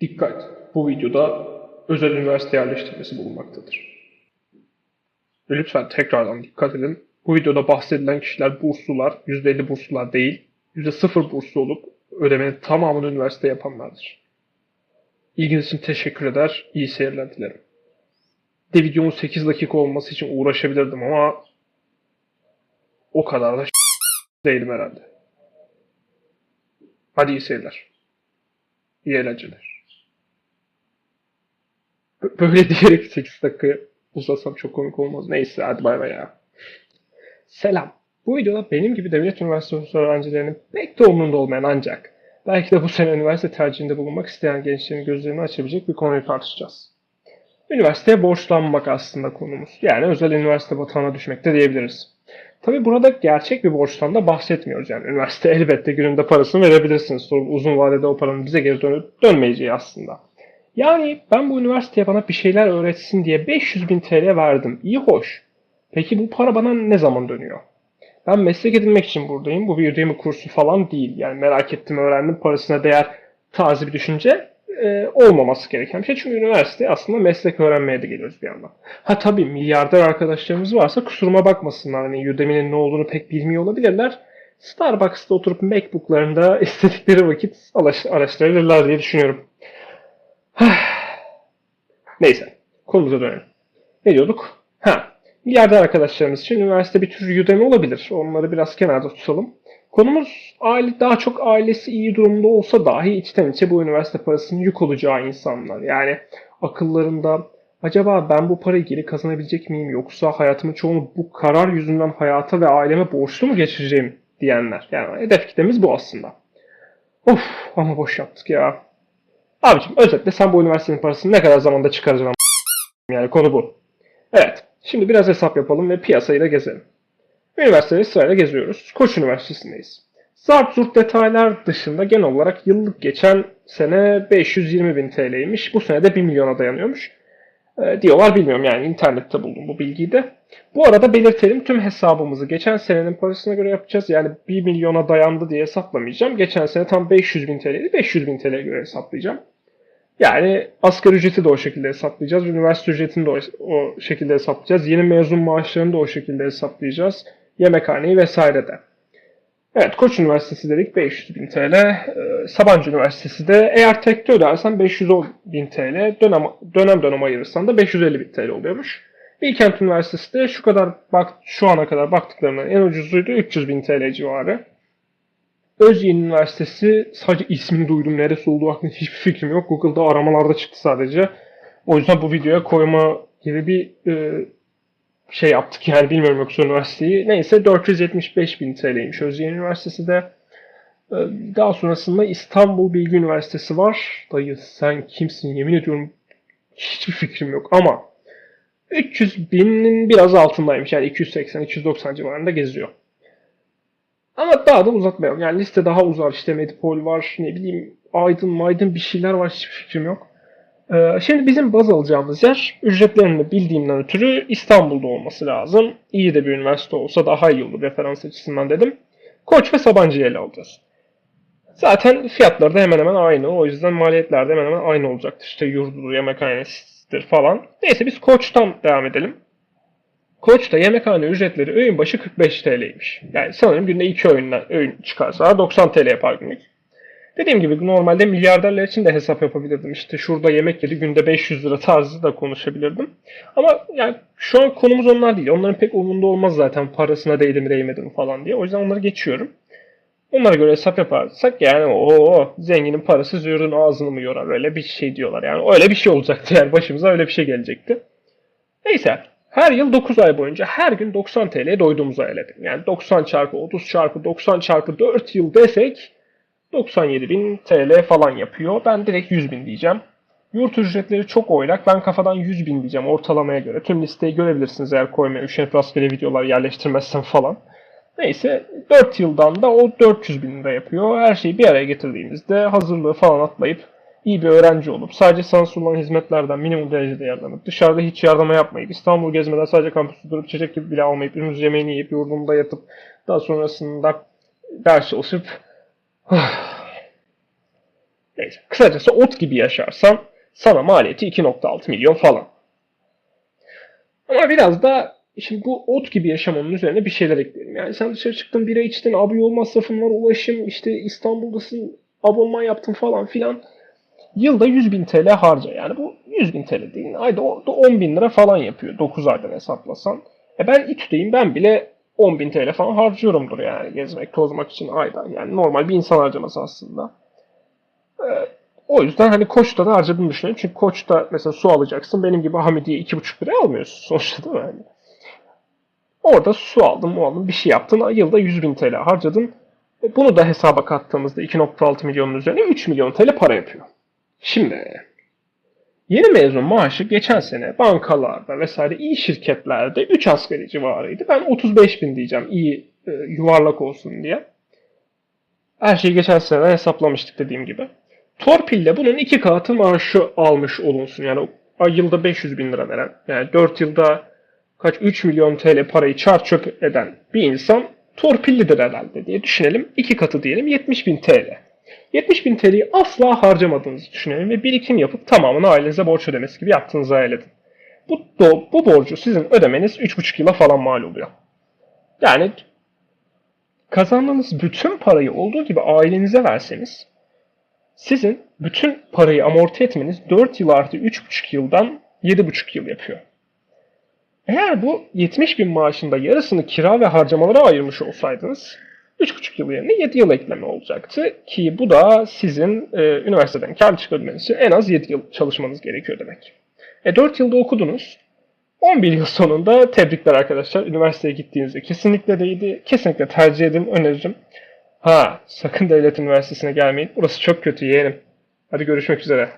Dikkat! Bu videoda özel üniversite yerleştirmesi bulunmaktadır. Ve lütfen tekrardan dikkat edin. Bu videoda bahsedilen kişiler burslular, %50 burslular değil, %0 burslu olup ödemenin tamamını üniversite yapanlardır. İlginiz için teşekkür eder, iyi seyirler dilerim. De videonun 8 dakika olması için uğraşabilirdim ama o kadar da değilim herhalde. Hadi iyi seyirler. İyi eğlenceler. Böyle diyerek 8 dakika uzasam çok komik olmaz. Neyse hadi bay bay ya. Selam. Bu videoda benim gibi devlet üniversitesi öğrencilerinin pek de umurunda olmayan ancak belki de bu sene üniversite tercihinde bulunmak isteyen gençlerin gözlerini açabilecek bir konuyu tartışacağız. Üniversiteye borçlanmak aslında konumuz. Yani özel üniversite batağına düşmek de diyebiliriz. Tabi burada gerçek bir borçtan da bahsetmiyoruz. Yani üniversite elbette gününde parasını verebilirsiniz. Sonra uzun vadede o paranın bize geri dönüp dönmeyeceği aslında. Yani ben bu üniversiteye bana bir şeyler öğretsin diye 500 bin TL verdim. İyi hoş. Peki bu para bana ne zaman dönüyor? Ben meslek edinmek için buradayım. Bu bir Udemy kursu falan değil. Yani merak ettim, öğrendim, parasına değer tarzı bir düşünce e, olmaması gereken bir şey. Çünkü üniversite aslında meslek öğrenmeye de geliyoruz bir yandan. Ha tabii milyarder arkadaşlarımız varsa kusuruma bakmasınlar. Hani Udemy'nin ne olduğunu pek bilmiyor olabilirler. Starbucks'ta oturup Macbook'larında istedikleri vakit araş- araştırabilirler diye düşünüyorum. Neyse, konumuza dönelim. Ne diyorduk? Ha, milyarder arkadaşlarımız için üniversite bir tür Udemy olabilir. Onları biraz kenarda tutalım. Konumuz aile, daha çok ailesi iyi durumda olsa dahi içten içe bu üniversite parasının yük olacağı insanlar. Yani akıllarında acaba ben bu parayı geri kazanabilecek miyim yoksa hayatımın çoğunu bu karar yüzünden hayata ve aileme borçlu mu geçireceğim diyenler. Yani hedef kitlemiz bu aslında. Of ama boş yaptık ya. Abicim özetle sen bu üniversitenin parasını ne kadar zamanda çıkaracaksın yani konu bu. Evet şimdi biraz hesap yapalım ve piyasayı da gezelim. Üniversiteleri sırayla geziyoruz. Koç Üniversitesi'ndeyiz. Zart zurt detaylar dışında genel olarak yıllık geçen sene 520 bin TL'ymiş. Bu sene de 1 milyona dayanıyormuş. Ee, diyorlar bilmiyorum yani internette buldum bu bilgiyi de. Bu arada belirtelim tüm hesabımızı geçen senenin parasına göre yapacağız. Yani 1 milyona dayandı diye hesaplamayacağım. Geçen sene tam 500 bin TL'ydi. 500 bin TL'ye göre hesaplayacağım. Yani asgari ücreti de o şekilde hesaplayacağız. Üniversite ücretini de o, şekilde hesaplayacağız. Yeni mezun maaşlarını da o şekilde hesaplayacağız. Yemekhaneyi vesaire de. Evet Koç Üniversitesi dedik 500 bin TL. Ee, Sabancı Üniversitesi de eğer tekte ödersen 510 bin TL. Dönem, dönem dönem ayırırsan da 550 bin TL oluyormuş. Bilkent Üniversitesi de şu kadar bak şu ana kadar baktıklarımdan en ucuzuydu 300 bin TL civarı. Özyeğin Üniversitesi sadece ismini duydum. Neresi olduğu hakkında hiçbir fikrim yok. Google'da aramalarda çıktı sadece. O yüzden bu videoya koyma gibi bir e, şey yaptık yani bilmiyorum yoksa üniversiteyi. Neyse 475 bin TL'ymiş Özyeğin Üniversitesi de. E, Daha sonrasında İstanbul Bilgi Üniversitesi var. Dayı sen kimsin yemin ediyorum hiçbir fikrim yok ama 300 binin biraz altındaymış yani 280-290 civarında geziyor. Ama daha da uzatmayalım. Yani liste daha uzar. İşte Medipol var, ne bileyim Aydın, Maydın bir şeyler var. Hiçbir fikrim yok. Ee, şimdi bizim baz alacağımız yer ücretlerini bildiğimden ötürü İstanbul'da olması lazım. İyi de bir üniversite olsa daha iyi olur referans açısından dedim. Koç ve Sabancı'yı ele alacağız. Zaten fiyatları da hemen hemen aynı. O yüzden maliyetler de hemen hemen aynı olacaktır. İşte yurdudur, yemekhanesidir falan. Neyse biz Koç'tan devam edelim. Koç'ta yemekhane ücretleri öğün başı 45 TL'ymiş. Yani sanırım günde 2 öğünden, öğün çıkarsa 90 TL yapar günlük. Dediğim gibi normalde milyarderler için de hesap yapabilirdim. İşte şurada yemek yedi günde 500 lira tarzı da konuşabilirdim. Ama yani şu an konumuz onlar değil. Onların pek umurunda olmaz zaten parasına değdi mi değmedi mi falan diye. O yüzden onları geçiyorum. Onlara göre hesap yaparsak yani o zenginin parası züğürün ağzını mı yorar öyle bir şey diyorlar. Yani öyle bir şey olacaktı yani başımıza öyle bir şey gelecekti. Neyse her yıl 9 ay boyunca her gün 90 TL'ye doyduğumuzu hayal. Yani 90 çarpı 30 çarpı 90 çarpı 4 yıl desek 97 bin TL falan yapıyor. Ben direkt 100 bin diyeceğim. Yurt ücretleri çok oylak. Ben kafadan 100 bin diyeceğim ortalamaya göre. Tüm listeyi görebilirsiniz eğer koymaya üşenip rastgele videolar yerleştirmezsem falan. Neyse 4 yıldan da o 400 bin lira yapıyor. Her şeyi bir araya getirdiğimizde hazırlığı falan atlayıp iyi bir öğrenci olup sadece sana sunulan hizmetlerden minimum derecede yararlanıp dışarıda hiç yardıma yapmayıp İstanbul gezmeden sadece kampüste durup içecek gibi bile almayıp ürün yemeğini yiyip yurdumda yatıp daha sonrasında ders çalışıp Neyse. Kısacası ot gibi yaşarsan sana maliyeti 2.6 milyon falan. Ama biraz da şimdi bu ot gibi yaşamanın üzerine bir şeyler ekleyelim. Yani sen dışarı çıktın bira içtin, abi yol masrafın var, ulaşım, işte İstanbul'dasın, abonman yaptın falan filan. Yılda 100 bin TL harca. Yani bu 100 bin TL değil. Ayda o- da 10 bin lira falan yapıyor. 9 aydan hesaplasan. E ben İTÜ'deyim. Ben bile 10 bin TL falan harcıyorumdur yani gezmek, tozmak için ayda. Yani normal bir insan harcaması aslında. E, o yüzden hani Koç'ta da harcadığını düşünüyorum. Çünkü Koç'ta mesela su alacaksın. Benim gibi Hamidiye 2,5 liraya almıyorsun sonuçta değil mi? Yani orada su aldın, mu aldın, bir şey yaptın. Yılda 100 bin TL harcadın. E, Bunu da hesaba kattığımızda 2.6 milyonun üzerine 3 milyon TL para yapıyor. Şimdi yeni mezun maaşı geçen sene bankalarda vesaire iyi şirketlerde 3 asgari civarıydı. Ben 35 bin diyeceğim iyi e, yuvarlak olsun diye. Her şeyi geçen sene hesaplamıştık dediğim gibi. Torpille bunun iki katı maaşı almış olunsun. Yani yılda 500 bin lira veren. Yani 4 yılda kaç 3 milyon TL parayı çar çöp eden bir insan torpillidir herhalde diye düşünelim. İki katı diyelim 70 bin TL. 70 bin TL'yi asla harcamadığınızı düşünelim ve birikim yapıp tamamını ailenize borç ödemesi gibi yaptığınızı hayal edin. Bu, bu borcu sizin ödemeniz 3,5 yıla falan mal oluyor. Yani kazandığınız bütün parayı olduğu gibi ailenize verseniz sizin bütün parayı amorti etmeniz 4 yıl artı 3,5 yıldan 7,5 yıl yapıyor. Eğer bu 70 bin maaşında yarısını kira ve harcamalara ayırmış olsaydınız 3,5 yıl yerine 7 yıl ekleme olacaktı. Ki bu da sizin e, üniversiteden kar çıkartmanız için en az 7 yıl çalışmanız gerekiyor demek. E 4 yılda okudunuz. 11 yıl sonunda tebrikler arkadaşlar. Üniversiteye gittiğinizde kesinlikle değdi. Kesinlikle tercih edin, öneririm. Ha, sakın devlet üniversitesine gelmeyin. Burası çok kötü yeğenim. Hadi görüşmek üzere.